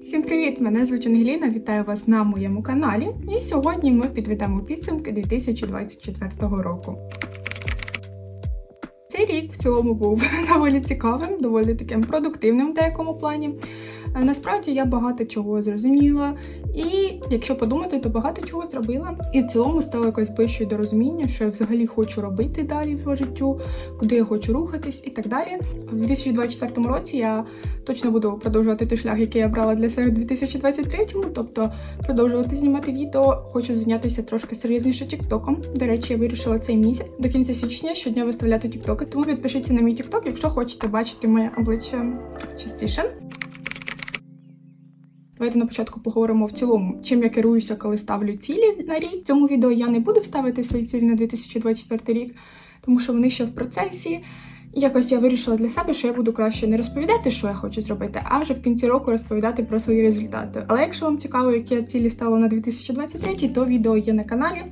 Всім привіт! Мене звуть Ангеліна. Вітаю вас на моєму каналі. І сьогодні ми підведемо підсумки 2024 року. Цей рік в цілому був доволі цікавим, доволі таким продуктивним в деякому плані. Е, Насправді я багато чого зрозуміла, і якщо подумати, то багато чого зробила. І в цілому стало якось ближче до розуміння, що я взагалі хочу робити далі по життю, куди я хочу рухатись і так далі. У 2024 році я точно буду продовжувати той шлях, який я брала для себе в 2023-му, тобто продовжувати знімати відео. Хочу зайнятися трошки серйозніше тіктоком. До речі, я вирішила цей місяць до кінця січня щодня виставляти тіктоки. Тому підпишіться на мій тікток, якщо хочете бачити моє обличчя частіше. Давайте на початку поговоримо в цілому, чим я керуюся, коли ставлю цілі на рік. В цьому відео я не буду ставити свої цілі на 2024 рік, тому що вони ще в процесі. Якось я вирішила для себе, що я буду краще не розповідати, що я хочу зробити, а вже в кінці року розповідати про свої результати. Але якщо вам цікаво, які я цілі ставила на 2023, то відео є на каналі.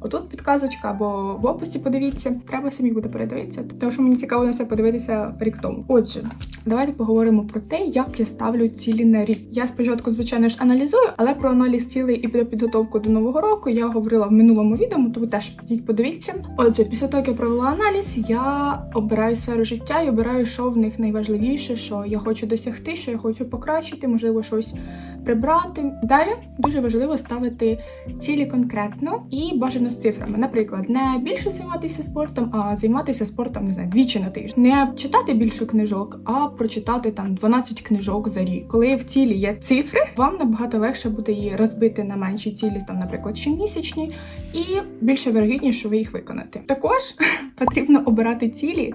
Отут підказочка або в описі подивіться. Треба самі буде передивитися, тому що мені цікаво на це подивитися рік тому. Отже, давайте поговоримо про те, як я ставлю цілі на рік. Я спочатку, звичайно ж, аналізую, але про аналіз цілей і про підготовку до нового року я говорила в минулому відео, тому теж підіть подивіться. Отже, після того, як я провела аналіз, я обираю сферу життя і обираю, що в них найважливіше, що я хочу досягти, що я хочу покращити, можливо, щось прибрати. Далі дуже важливо ставити цілі конкретно і бажано з цифрами. Наприклад, не більше займатися спортом, а займатися спортом не знаю, двічі на тиждень. Не читати більше книжок, а прочитати там 12 книжок за рік. Коли в цілі є цифри, вам набагато легше буде її розбити на менші цілі, там, наприклад, щомісячні, і більше вірогідніше, що ви їх виконаєте. Також потрібно обирати цілі,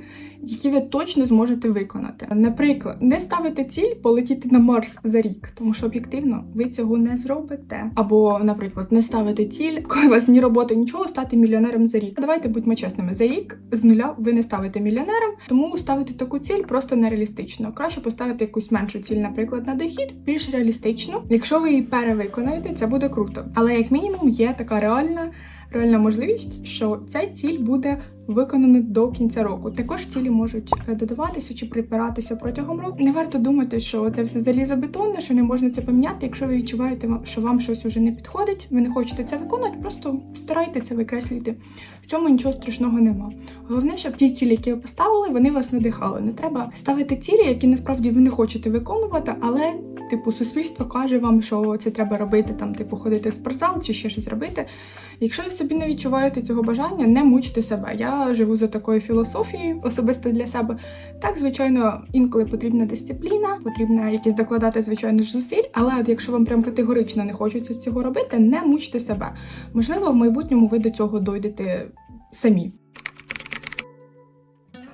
які ви точно зможете виконати. Наприклад, не ставити ціль полетіти на Марс за рік, тому що об'єктивно ви цього не зробите. Або, наприклад, не ставити ціль, коли у вас ні роботи, нічого, стати мільйонером за рік. Давайте будьмо чесними, за рік з нуля ви не ставите мільйонером, тому ставити таку ціль просто нереалістично. Краще поставити якусь меншу ціль, наприклад, на дохід, більш реалістично. Якщо ви її перевиконаєте, це буде круто. Але як мінімум є така реальна. Реальна можливість, що ця ціль буде виконана до кінця року. Також цілі можуть е, додаватися чи припиратися протягом року. Не варто думати, що це все залізобетонне, що не можна це поміняти. Якщо ви відчуваєте, що вам щось уже не підходить, ви не хочете це виконувати, просто старайте це викреслюйте. В цьому нічого страшного нема. Головне, щоб ті цілі, які ви поставили, вони вас надихали. Не треба ставити цілі, які насправді ви не хочете виконувати, але. Типу, суспільство каже вам, що це треба робити, там, типу, ходити в спортзал чи ще щось робити. Якщо ви собі не відчуваєте цього бажання, не мучте себе. Я живу за такою філософією особисто для себе. Так, звичайно, інколи потрібна дисципліна, потрібно якісь докладати, звичайно ж, зусиль. Але от якщо вам прям категорично не хочеться цього робити, не мучте себе. Можливо, в майбутньому ви до цього дойдете самі.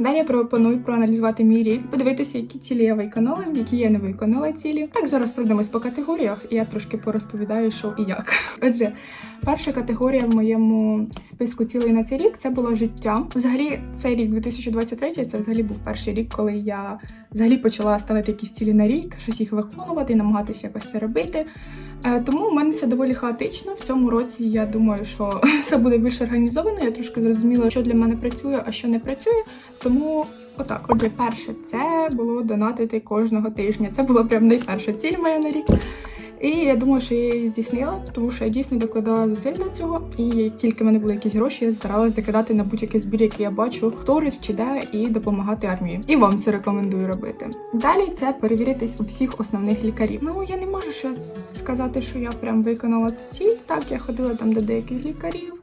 Далі я пропоную проаналізувати мій рік, подивитися, які цілі я виконала, які я не виконала цілі. Так зараз пройдемось по категоріях, і я трошки порозповідаю, що і як. Отже, перша категорія в моєму списку цілей на цей рік це було життя. Взагалі, цей рік 2023, це взагалі був перший рік, коли я взагалі почала ставити якісь цілі на рік, щось їх виконувати, і намагатися якось це робити. Е, Тому в мене це доволі хаотично. В цьому році я думаю, що все буде більш організовано. Я трошки зрозуміла, що для мене працює, а що не працює. Тому отак. Отже, перше, це було донатити кожного тижня. Це була прям найперша ціль моя на рік. І я думаю, що я її здійснила, тому що я дійсно докладала зусиль до цього. І як тільки в мене були якісь гроші, я старалась закидати на будь-який збір, який я бачу, в торис чи де, і допомагати армії. І вам це рекомендую робити. Далі це перевіритись у всіх основних лікарів. Ну я не можу ще сказати, що я прям виконала цю ціль. Так, я ходила там до деяких лікарів.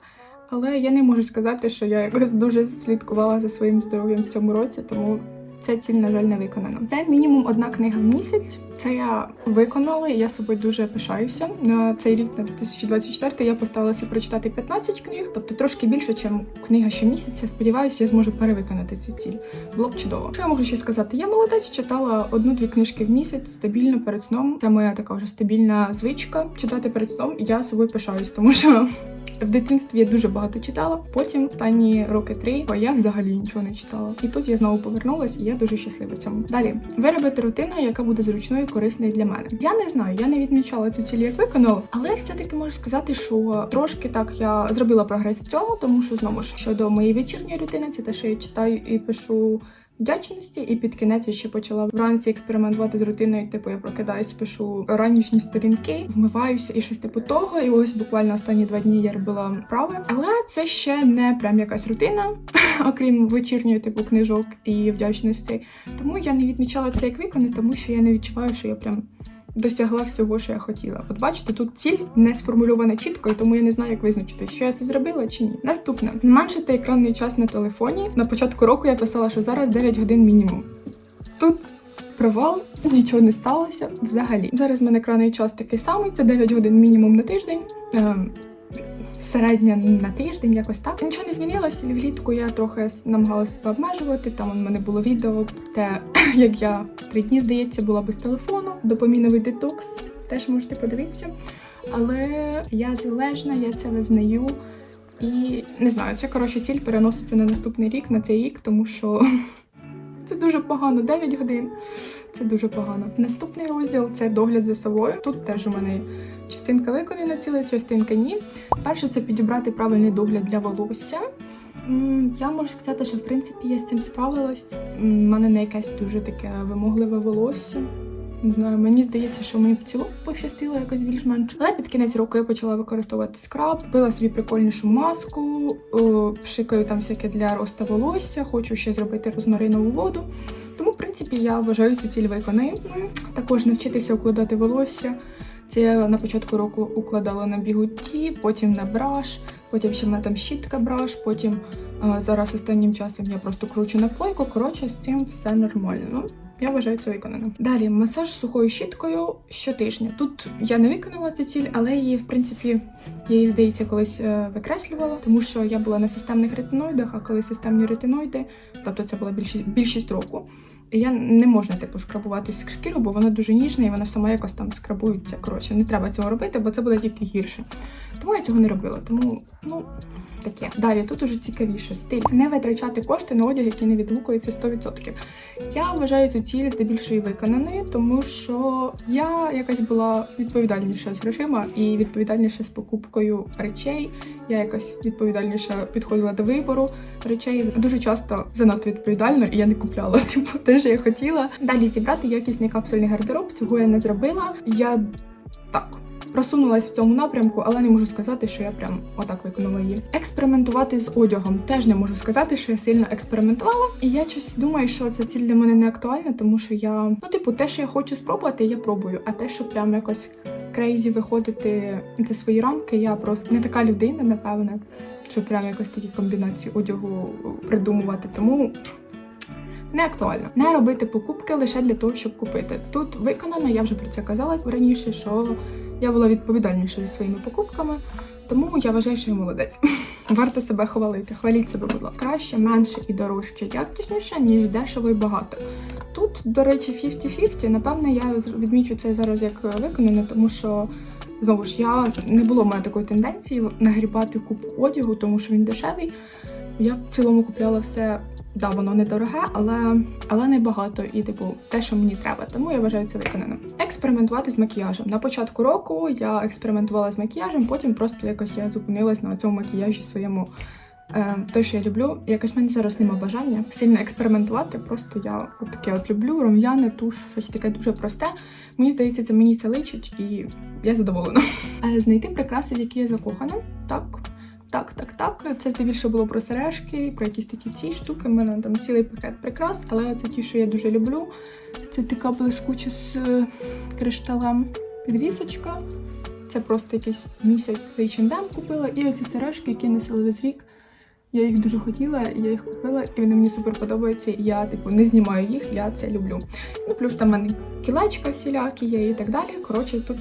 Але я не можу сказати, що я якось дуже слідкувала за своїм здоров'ям в цьому році, тому ця ціль, на жаль, не виконана. Це мінімум одна книга в місяць. Це я виконала, я собою дуже пишаюся. На цей рік, на 2024, я поставилася прочитати 15 книг, тобто трошки більше, ніж книга щомісяця. Сподіваюся, я зможу перевиконати цю ціль. Було б чудово. Що я можу ще сказати? Я молодець, читала одну-дві книжки в місяць стабільно перед сном. Це моя така вже стабільна звичка читати перед сном. Я собою пишаюсь, тому що. В дитинстві я дуже багато читала. Потім останні роки три, я взагалі нічого не читала. І тут я знову повернулась, і я дуже щаслива цьому. Далі виробити рутину, яка буде зручною і корисною для мене. Я не знаю, я не відмічала цю ціль, як виконала, але все-таки можу сказати, що трошки так я зробила прогрес в цьому, тому що знову ж щодо моєї вечірньої рутини, це те, що я читаю і пишу вдячності, і під кінець я ще почала вранці експериментувати з рутиною. Типу, я прокидаюсь, пишу ранішні сторінки, вмиваюся і щось типу того. І ось буквально останні два дні я робила вправи. Але це ще не прям якась рутина, окрім вечірньої типу книжок і вдячності. Тому я не відмічала це як вікони, тому що я не відчуваю, що я прям. Досягла всього, що я хотіла. От бачите, тут ціль не сформульована чітко, і тому я не знаю, як визначити, що я це зробила чи ні. Наступне зменшити екранний час на телефоні. На початку року я писала, що зараз 9 годин мінімум. Тут провал, нічого не сталося взагалі. Зараз в мене екранний час такий самий, це 9 годин мінімум на тиждень. Ем, Середня на тиждень, якось так. Нічого не змінилося. Влітку я трохи намагалася себе обмежувати. Там у мене було відео, те, як я три дні, здається, була без телефону. Допоміновий детокс. Теж можете подивитися. Але я залежна, я це визнаю. І не знаю, це коротше ціль переноситься на наступний рік, на цей рік, тому що це дуже погано. 9 годин. Це дуже погано. Наступний розділ це догляд за собою. Тут теж у мене частинка виконана ціла, частинка ні. Перше це підібрати правильний догляд для волосся. Я можу сказати, що в принципі я з цим справилась. У мене не якесь дуже таке вимогливе волосся. Не знаю, мені здається, що мені в цілому пощастило якось більш-менш. Але під кінець року я почала використовувати скраб, купила собі прикольнішу маску, пшикаю там всяке для росту волосся, хочу ще зробити розмаринову воду. Тому, в принципі, я вважаю цю ціль виконаною. Також навчитися укладати волосся. Це на початку року укладала на бігуті, потім на браш, потім ще в мене там щітка браш, потім а, зараз останнім часом я просто кручу на плойку. Коротше, з цим все нормально. Я вважаю це виконаним. Далі масаж сухою щіткою щотижня. Тут я не виконала цю ціль, але її, в принципі, я її, здається, колись е, викреслювала, тому що я була на системних ретиноїдах, а коли системні ретиноїди, тобто це була більшість, більшість року. Я не можна типу скрабувати шкіру, бо вона дуже ніжна і вона сама якось там скрабується. Коротше, не треба цього робити, бо це буде тільки гірше. Тому я цього не робила. Тому ну таке. Далі тут уже цікавіше стиль. Не витрачати кошти на одяг, який не відгукується 100%. Я вважаю цю ціль здебільшою виконаною, тому що я якась була відповідальніша з грошима і відповідальніша з покупкою речей. Я якось відповідальніше підходила до вибору речей. Дуже часто занадто відповідально, і я не купляла типу те, я хотіла. Далі зібрати якісний капсульний гардероб. Цього я не зробила. Я так. Просунулась в цьому напрямку, але не можу сказати, що я прям отак виконала її. Експериментувати з одягом теж не можу сказати, що я сильно експериментувала. І я щось думаю, що ця ціль для мене не актуальна, тому що я, ну, типу, те, що я хочу спробувати, я пробую. А те, що прям якось крейзі виходити за свої рамки, я просто не така людина, напевне, щоб прям якось такі комбінації одягу придумувати. Тому не актуально. Не робити покупки лише для того, щоб купити. Тут виконано, я вже про це казала раніше, що я була відповідальніша зі своїми покупками, тому я вважаю, що я молодець. Варто себе хвалити. Хваліть себе, будь ласка. Краще, менше і дорожче, якісніше, ніж дешево і багато. Тут, до речі, 50-50. Напевне, я відмічу це зараз як виконане, тому що. Знову ж я не було в мене такої тенденції нагрібати купу одягу, тому що він дешевий. Я в цілому купляла все да, воно недороге, але, але не багато і, типу, те, що мені треба. Тому я вважаю це виконаним. Експериментувати з макіяжем. На початку року я експериментувала з макіяжем, потім просто якось я зупинилась на цьому макіяжі своєму. Е, те, що я люблю, якось в мене зараз нема бажання сильно експериментувати. Просто я от таке от люблю рум'яне, туш, щось таке дуже просте. Мені здається, це мені це личить, і я задоволена. Е, Знайти прикраси, в які я закохана. Так, так, так, так. Це здебільше було про сережки, про якісь такі ці штуки. У мене там цілий пакет прикрас, але це ті, що я дуже люблю. Це така блискуча з е, кришталем підвісочка. Це просто якийсь місяць з H&M купила. І оці сережки, які носили весь рік. Я їх дуже хотіла, я їх купила, і вони мені супер подобаються. Я, типу, не знімаю їх, я це люблю. Ну, плюс там в мене кілечка всілякі є і так далі. Коротше, тут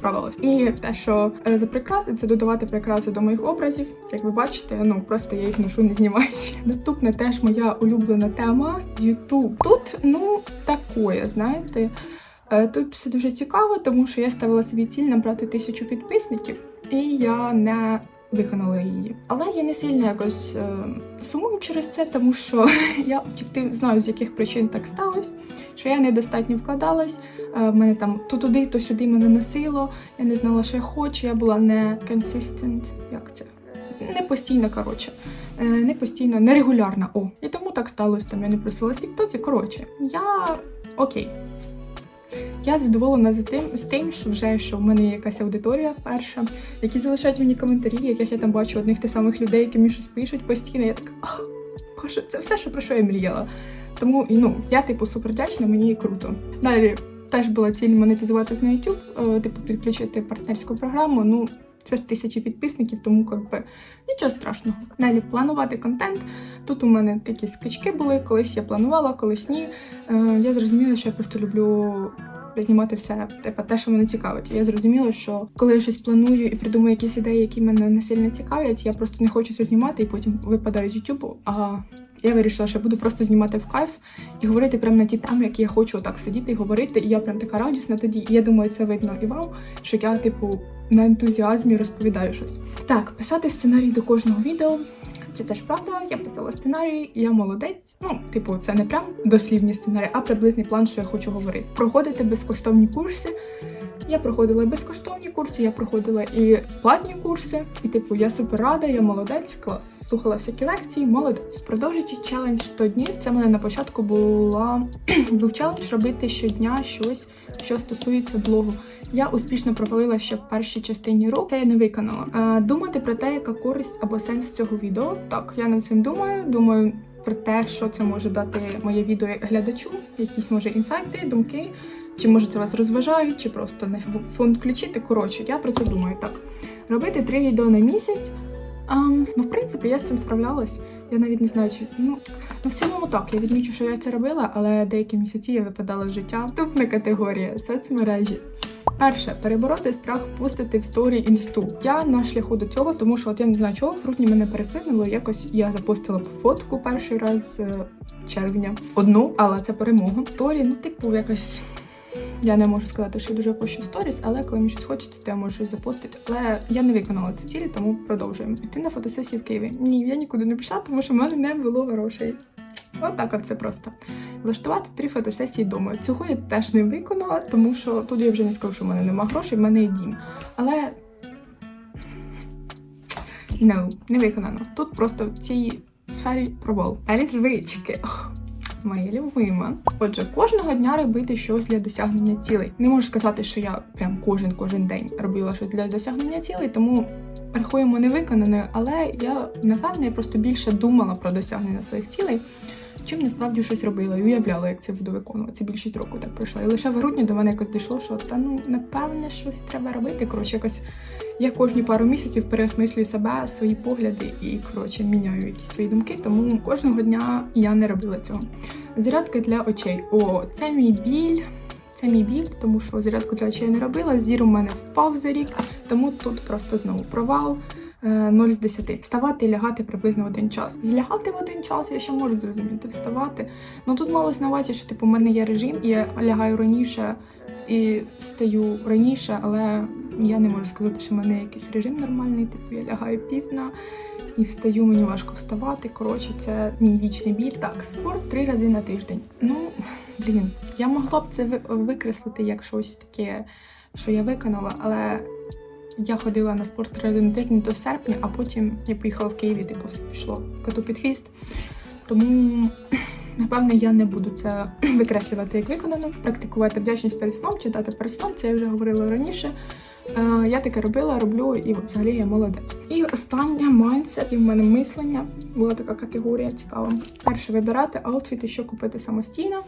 справилась. І те, що е, за прикраси, це додавати прикраси до моїх образів. Як ви бачите, ну просто я їх ношу, не знімаючи. Наступне теж моя улюблена тема YouTube. Тут, ну, такое, знаєте. Е, Тут все дуже цікаво, тому що я ставила собі ціль набрати тисячу підписників, і я не виконала її. Але я не сильно якось е, сумую через це, тому що я об'єктивно знаю, з яких причин так сталося, що я недостатньо вкладалась. Е, мене там то туди, то сюди мене носило. Я не знала, що я хочу. Я була не consistent, як це? не постійно, коротше, е, не постійно, нерегулярна. О, і тому так сталося. Там я не просила в Тіктоці. Коротше, я окей. Я задоволена за тим з тим, що вже що в мене є якась аудиторія перша, які залишають мені коментарі, яких я там бачу одних тих самих людей, які мені щось пишуть постійно. Я така, «Ах, боже, це все, що про що я мріяла. Тому і, ну, я типу супер вдячна, мені круто. Далі теж була ціль монетизуватись на YouTube, е, типу підключити партнерську програму. Ну, це з тисячі підписників, тому якби нічого страшного. Далі планувати контент. Тут у мене такі скачки були, колись я планувала, колись ні. Е, я зрозуміла, що я просто люблю знімати все, типу, те, що мене цікавить. Я зрозуміла, що коли я щось планую і придумаю якісь ідеї, які мене не сильно цікавлять, я просто не хочу це знімати і потім випадаю з Ютубу. А я вирішила, що буду просто знімати в кайф і говорити прямо на ті теми, які я хочу так сидіти і говорити. І я прям така радісна тоді. І я думаю, це видно і вам, що я, типу, на ентузіазмі розповідаю щось. Так, писати сценарій до кожного відео. Це теж правда. Я писала сценарій, я молодець. Ну, типу, це не прям дослівні сценарії, а приблизний план, що я хочу говорити. Проходити безкоштовні курси. Я проходила безкоштовні курси, я проходила і платні курси. І, типу, я супер рада, я молодець, клас. Слухала всякі лекції, молодець. Продовжуючи челендж 100 днів, це мене на початку була був челендж робити щодня щось, що стосується блогу. Я успішно провалила ще в першій частині року. Це я не виконала. А, думати про те, яка користь або сенс цього відео. Так, я над цим думаю. Думаю про те, що це може дати моє відео глядачу, якісь може інсайти, думки. Чи може це вас розважають, чи просто на фонд включити. Коротше, я про це думаю так. Робити три відео на місяць. А, ну, в принципі, я з цим справлялась. Я навіть не знаю, чи ну, ну в цілому так. Я відмічу, що я це робила, але деякі місяці я випадала з життя. Наступна категорія соцмережі. Перше перебороти страх пустити в сторі інсту. Я на шляху до цього, тому що от я не знаю, чого в грудні мене переклинуло. Якось я запостила фотку перший раз з е, червня. Одну, але це перемога. Сторі, ну типу, якось. Я не можу сказати, що я дуже пощу сторіс, але коли мені щось хочеться, то я можу щось запостити. Але я не виконала цю цілі, тому продовжуємо. Піти на фотосесію в Києві. Ні, я нікуди не пішла, тому що в мене не було грошей. От так от це просто. Влаштувати три фотосесії вдома. Цього я теж не виконала, тому що тут я вже не скажу, що в мене нема грошей, в мене є дім. Але no, не виконано. Тут просто в цій сфері провал. Далі звички. Моя любима. Отже, кожного дня робити щось для досягнення цілей. Не можу сказати, що я прям кожен кожен день робила щось для досягнення цілей, тому рахуємо невиконаною, але я напевне я просто більше думала про досягнення своїх цілей, чим насправді щось робила і уявляла, як це буду виконувати. Більшість року так пройшло. І лише в грудні до мене якось дійшло, що та ну напевне щось треба робити. Коротше, якось я кожні пару місяців переосмислюю себе, свої погляди і коротше міняю якісь свої думки. Тому кожного дня я не робила цього. Зарядка для очей. О, це мій біль. Це мій біль, тому що зарядку для очей я не робила. Зір у мене впав за рік, тому тут просто знову провал. 0 з 10. Вставати і лягати приблизно в один час. Злягати в один час я ще можу зрозуміти, вставати. Ну тут малось на увазі, що типу, в мене є режим, і я лягаю раніше і стаю раніше, але я не можу сказати, що в мене якийсь режим нормальний. Типу я лягаю пізно і встаю, мені важко вставати. Коротше, це мій вічний біль. Так, спорт три рази на тиждень. Ну, блін, я могла б це викреслити як щось таке, що я виконала, але. Я ходила на спорт три на тиждень до серпня, а потім я поїхала в Києві, типу все пішло коту під хвіст. Тому, напевне, я не буду це викреслювати як виконано. Практикувати вдячність перед сном, читати перед сном, це я вже говорила раніше. Е, Я таке робила, роблю і взагалі я молодець. І останнє майндсет, і в мене мислення. Була така категорія цікава. Перше вибирати аутфіти, що купити самостійно.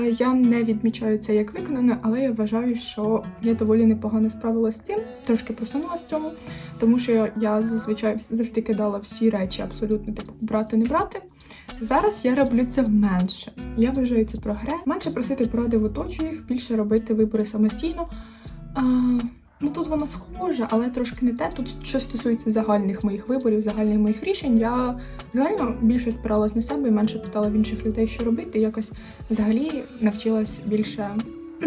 Я не відмічаю це як виконане, але я вважаю, що я доволі непогано справилася з цим, трошки просунулася в цьому, тому що я зазвичай завжди кидала всі речі абсолютно типу брати, не брати. Зараз я роблю це менше. Я вважаю це прогрес. Менше просити поради в оточуючих, більше робити вибори самостійно. А, Ну тут воно схоже, але трошки не те. Тут що стосується загальних моїх виборів, загальних моїх рішень, я реально більше спиралась на себе і менше питала в інших людей, що робити. Якось взагалі навчилась більше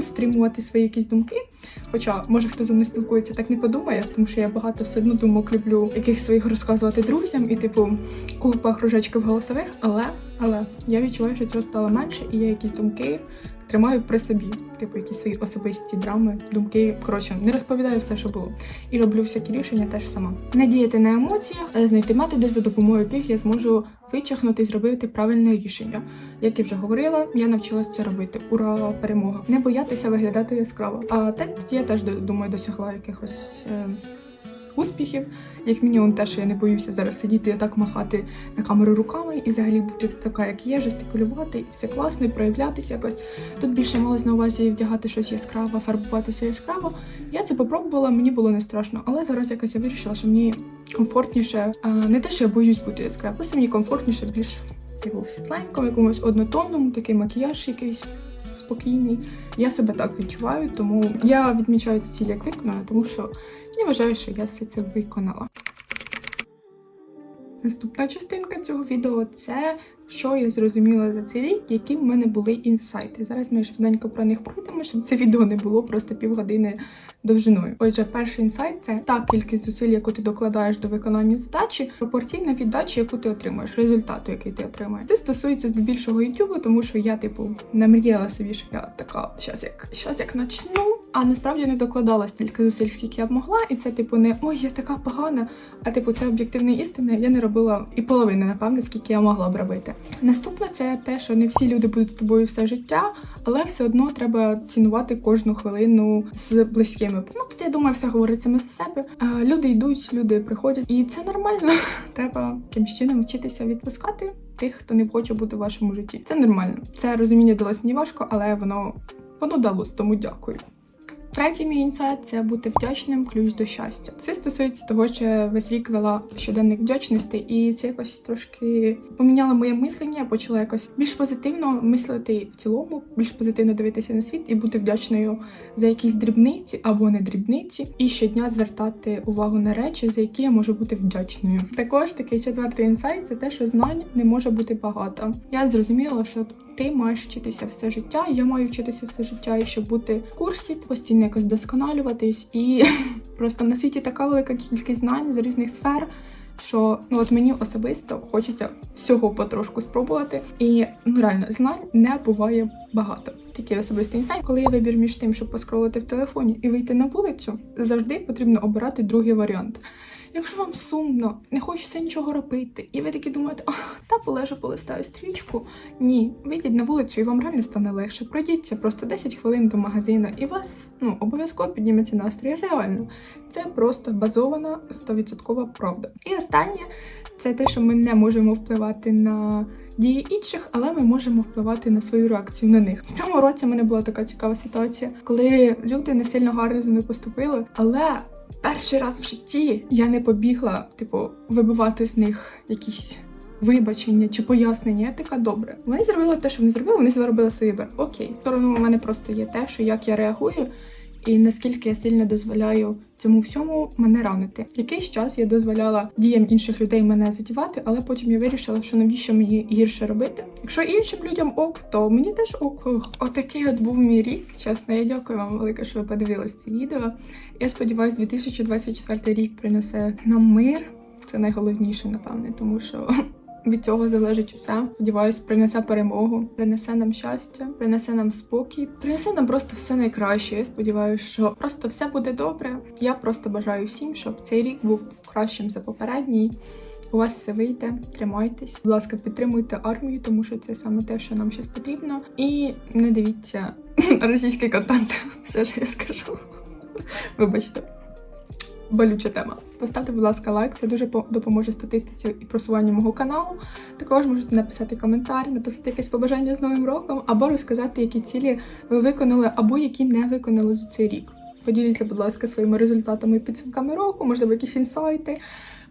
стримувати свої якісь думки. Хоча, може, хто зі мною спілкується, так не подумає, тому що я багато все одно думок люблю яких своїх розказувати друзям і, типу, купа кружечків голосових, але Але я відчуваю, що цього стало менше, і я якісь думки тримаю при собі, типу якісь свої особисті драми, думки. Коротше, не розповідаю все, що було, і роблю всякі рішення теж сама. Не діяти на емоціях, а знайти методи, за допомогою яких я зможу вичахнути і зробити правильне рішення. Як я вже говорила, я навчилася це робити. Ура, перемога! Не боятися виглядати яскраво. А так я теж думаю, досягла якихось. Е- Успіхів, як мінімум, те, що я не боюся зараз сидіти і так махати на камеру руками і взагалі бути така, як є, жестикулювати, і все класно, і проявлятися якось. Тут більше малось на увазі вдягати щось яскраве, фарбуватися яскраво. Я це попробувала, мені було не страшно, але зараз якось я вирішила, що мені комфортніше, а, не те, що я боюсь бути яскравою, просто мені комфортніше більш типу, в якомусь однотонному, такий макіяж якийсь спокійний. Я себе так відчуваю, тому я відмічаю цю ціль як виконана, тому що я вважаю, що я все це виконала. Наступна частинка цього відео це що я зрозуміла за цей рік, які в мене були інсайти. Зараз ми швиденько про них пройдемо, щоб це відео не було просто півгодини довжиною. Отже, перший інсайт це та кількість зусиль, яку ти докладаєш до виконання задачі, пропорційна віддачі, яку ти отримуєш, результату, який ти отримаєш. Це стосується здебільшого YouTube, тому що я, типу, намріяла собі, що я така щас як щас як начну. А насправді не докладала стільки зусиль, скільки я б могла, і це, типу, не ой, я така погана. А типу, це об'єктивна істина. Я не робила і половини, напевне, скільки я могла б робити. Наступне це те, що не всі люди будуть з тобою все життя, але все одно треба цінувати кожну хвилину з близькими. Ну тут я думаю, все говорить саме за себе. А, люди йдуть, люди приходять, і це нормально. Треба якимсь чином вчитися відпускати тих, хто не хоче бути в вашому житті. Це нормально. Це розуміння далось мені важко, але воно воно далось, тому дякую. Третій мій інсайт – це бути вдячним ключ до щастя. Це стосується того, що я весь рік вела щоденник вдячності, і це якось трошки поміняло моє мислення. Почала якось більш позитивно мислити в цілому, більш позитивно дивитися на світ і бути вдячною за якісь дрібниці або не дрібниці, і щодня звертати увагу на речі, за які я можу бути вдячною. Також такий четвертий інсайт це те, що знань не може бути багато. Я зрозуміла, що ти маєш вчитися все життя, я маю вчитися все життя, і щоб бути в курсі, постійно якось досконалюватись. І просто на світі така велика кількість знань з різних сфер. Що ну от мені особисто хочеться всього потрошку спробувати, і ну реально знань не буває багато. Такий особистий інсайт, коли є вибір між тим, щоб поскролити в телефоні і вийти на вулицю, завжди потрібно обирати другий варіант. Якщо вам сумно, не хочеться нічого робити, і ви такі думаєте, «Ах, та полежу, полистаю стрічку. Ні, вийдіть на вулицю, і вам реально стане легше. Пройдіться просто 10 хвилин до магазину, і вас ну обов'язково підніметься настрій. Реально, це просто базована 100% правда. І останнє це те, що ми не можемо впливати на дії інших, але ми можемо впливати на свою реакцію на них. В цьому році в мене була така цікава ситуація, коли люди не сильно гарно зі мною поступили, але перший раз в житті я не побігла, типу, вибивати з них якісь. Вибачення чи пояснення, я така добре. Вони зробили те, що вони зробили, вони зробили свій вибір. Окей, сторону у мене просто є те, що як я реагую, і наскільки я сильно дозволяю цьому всьому мене ранити. Якийсь час я дозволяла діям інших людей мене задівати, але потім я вирішила, що навіщо мені гірше робити. Якщо іншим людям ок, то мені теж ок. Отакий от був мій рік. Чесно, я дякую вам велике, що ви подивились це відео. Я сподіваюся, 2024 рік принесе нам мир. Це найголовніше, напевне, тому що від цього залежить усе. Сподіваюсь, принесе перемогу, принесе нам щастя, принесе нам спокій, принесе нам просто все найкраще. Я сподіваюся, що просто все буде добре. Я просто бажаю всім, щоб цей рік був кращим за попередній. У вас все вийде, тримайтесь. Будь ласка, підтримуйте армію, тому що це саме те, що нам зараз потрібно. І не дивіться російський контент. Все ж я скажу. Вибачте болюча тема. Поставте, будь ласка, лайк, це дуже допоможе статистиці і просуванню мого каналу. Також можете написати коментар, написати якесь побажання з новим роком, або розказати, які цілі ви виконали, або які не виконали за цей рік. Поділіться, будь ласка, своїми результатами і підсумками року, можливо, якісь інсайти.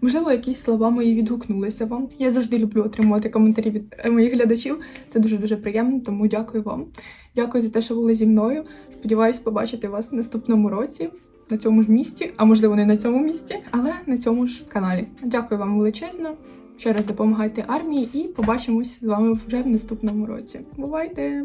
Можливо, якісь слова мої відгукнулися вам. Я завжди люблю отримувати коментарі від е, моїх глядачів. Це дуже дуже приємно, тому дякую вам. Дякую за те, що були зі мною. Сподіваюсь, побачити вас в наступному році на цьому ж місці, а можливо не на цьому місці, але на цьому ж каналі. Дякую вам величезно. Ще раз допомагайте армії і побачимось з вами вже в наступному році. Бувайте!